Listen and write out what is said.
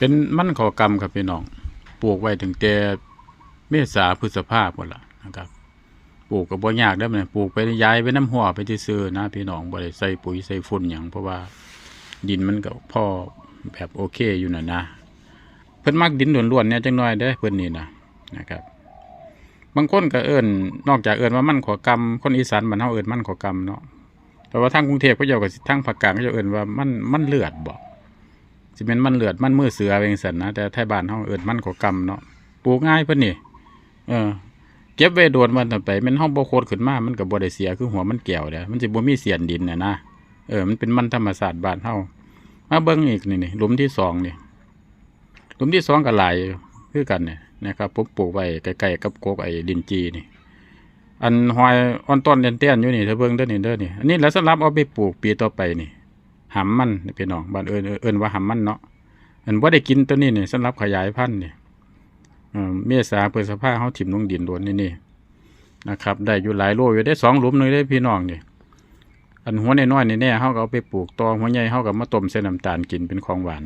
เป็นมันขอกรรมครับพี่น้อง ปลูกไว้ถึงแต่เมษาพฤษภาหมดละนะครับ ปลูกก็บ่ยากได้อมันปลูกไปย้ายไปน้ำหัวไปซื่อนะพี่น้องบ่ได้ใส่ปุ๋ยใส่ฝุ่นหยังเพราะว่าดินมันก็พ่อแบบโอเคอยู่น่ะนะ เพิ่นมักดินล้วนๆเนี่ยจังน้อยเด้เพิ่นนี่นะนะครับบางคนก็เอิ้นนอกจากเอิ้นว่ามันขอกรรมคนอีสานบ้านเฮาเอิ้นมันขอกรรมเนาะแต่ว่าทางกรุงเทพเขาเจ้าก็สิทางภาคกลางเขาเจ้าเอิ้นว่ามันมันเลือดบ่ สิเป็นมันเลือดมันมือเสือเป็นสันนะแต่ไทยบ้านเฮาเอิ้นมันขอกรรมเนาะปลูกง่ายเพิ่นนี่เออเก็บไว้โดนมันต่อไปมันเฮาบ่โคตรขึ้นมามันก็บ่ได้เสียคือหัวมันแก้วเด้อมันสิบ่มีเสียนดินน่ะนะเออมันเป็นมันธรรมชาสติบ้านเฮามาเบิ่งอีกนี่นี่หลุมที่สองนี่หลุมที่สองก็หลายคือกันเนี่ยนะครับผมปลูกไว้ใกล้ๆกับโกกไอ้ดินจีนี่ อันหอยอ่อนต้นเตี้ยนๆอยู่นี่เธอเบิ่งเด้อนี่เด้อนี่อันนี้แล้วสำหรับเอาไปปลูกปีต่อไปนี่ หำมันพี่น้องบ้านเอิ้นเอิ้นว่าหำมันเนาะอันว่าได้กินตัวนี้เนี่ยสำหรับขยายพันธุ์เนี่เอ่อเมษาพฤษภาเขาถิ่มลงดินโดนนี่นี่นะครับ ได้อยู่หลายโลอยู่ได้สองหลุมหนึงได้พี่น้องเนี่ยอันหัวน้อยๆนี่แน่เขาก็เอาไปปลูกตอหัวใหญ่เขาก็มาต้มเส่น้ำตาลกินเป็นของหวาน